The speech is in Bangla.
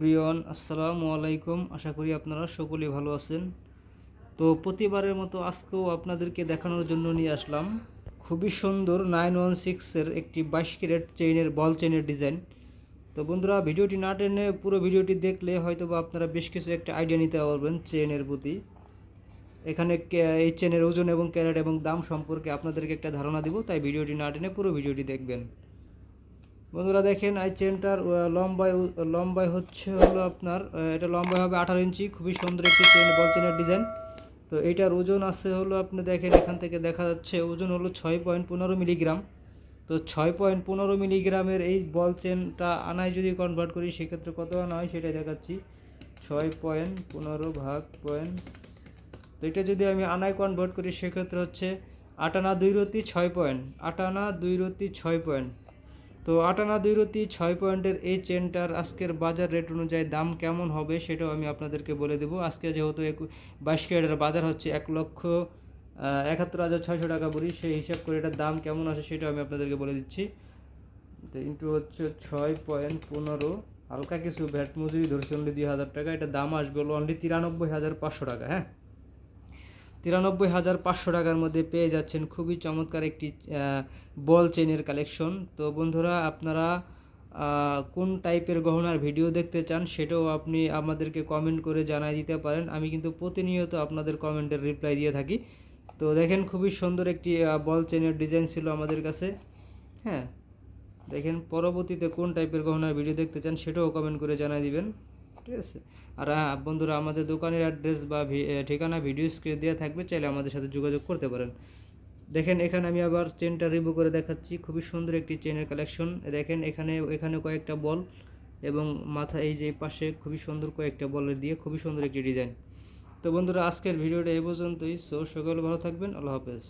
প্রিয়ন, আসসালামু আলাইকুম। আশা করি আপনারা সকলেই ভালো আছেন। তো প্রতিবারের মতো আজকেও আপনাদেরকে দেখানোর জন্য নিয়ে আসলাম। খুবই সুন্দর নাইন ওয়ান সিক্সের একটি বাইশ ক্যারেট চেইনের, বল চেইনের ডিজাইন। তো বন্ধুরা, ভিডিওটি না টেনে পুরো ভিডিওটি দেখলে হয়তো বা আপনারা বেশ কিছু একটা আইডিয়া নিতে পারবেন চেইনের প্রতি। এখানে এই চেনের ওজন এবং ক্যারেট এবং দাম সম্পর্কে আপনাদেরকে একটা ধারণা দিব, তাই ভিডিওটি না টেনে পুরো ভিডিওটি দেখবেন। বন্ধুরা দেখেন এই চেনটার লম্বায় লম্বায় হচ্ছে হলো আপনার এটা লম্বায় হবে আঠারো ইঞ্চি, খুবই সুন্দর একটি চেন বল চেনের ডিজাইন তো এইটার ওজন আছে হলো আপনি দেখেন, এখান থেকে দেখা যাচ্ছে ওজন হলো ছয় পয়েন্ট পনেরো মিলিগ্রাম তো ছয় পয়েন্ট পনেরো মিলিগ্রামের এই বল চেনটা আনায় যদি কনভার্ট করি, সেক্ষেত্রে কত আনা হয় সেটাই দেখাচ্ছি। ছয় পয়েন্ট পনেরো ভাগ পয়েন্ট তো এটা যদি আমি আনায় কনভার্ট করি, সেক্ষেত্রে হচ্ছে আটানা দুই রতি ছয় পয়েন্ট আটানা দুই রতি ছয় পয়েন্ট তো আটানা দুই রতি ছয় পয়েন্টের এই চেনটার আজকের বাজার রেট অনুযায়ী দাম কেমন হবে সেটাও আমি আপনাদেরকে বলে দেবো। আজকে যেহেতু এক, বাইশ ক্যারেটের বাজার হচ্ছে এক লক্ষ একাত্তর হাজার ছয়শো টাকা বলি, সেই হিসাব করে এটার দাম কেমন আসে সেটাও আমি আপনাদেরকে বলে দিচ্ছি। তো ইন্টু হচ্ছে ছয় পয়েন্ট পনেরো, হালকা কিছু ভ্যাট মজুরি ধরছে অনলি দুই হাজার টাকা, এটা দাম আসবে হলো অনলি তিরানব্বই হাজার পাঁচশো টাকা হ্যাঁ? তিরানব্বই হাজার পাঁচশো টাকার মধ্যে পেয়ে যাচ্ছেন খুবই চমৎকার একটি বল চেনের কালেকশন। তো বন্ধুরা, আপনারা কোন টাইপের গহনার ভিডিও দেখতে চান সেটাও আপনি আমাদেরকে কমেন্ট করে জানাই দিতে পারেন। আমি কিন্তু প্রতিনিয়ত আপনাদের কমেন্টের রিপ্লাই দিয়ে থাকি। তো দেখেন খুবই সুন্দর একটি বল চেনের ডিজাইন ছিল আমাদের কাছে। হ্যাঁ দেখেন পরবর্তীতে কোন টাইপের গহনার ভিডিও দেখতে চান সেটাও কমেন্ট করে জানাই দিবেন। ঠিক আছে? আর বন্ধুরা, আমাদের দোকানের অ্যাড্রেস বা ঠিকানা ভিডিও স্ক্রিনে দেওয়া থাকবে, চাইলে আমাদের সাথে যোগাযোগ করতে পারেন। দেখেন, এখানে আমি আবার চেনটা রিভিউ করে দেখাচ্ছি। খুবই সুন্দর একটি চেনের কালেকশন দেখেন, এখানে এখানে কয়েকটা বল এবং মাথা, এই যে পাশে খুবই সুন্দর কয়েকটা বলের দিয়ে খুবই সুন্দর একটি ডিজাইন তো বন্ধুরা, আজকের ভিডিওটা এই পর্যন্তই। সো, সকলে ভালো থাকবেন। আল্লাহ হাফেজ।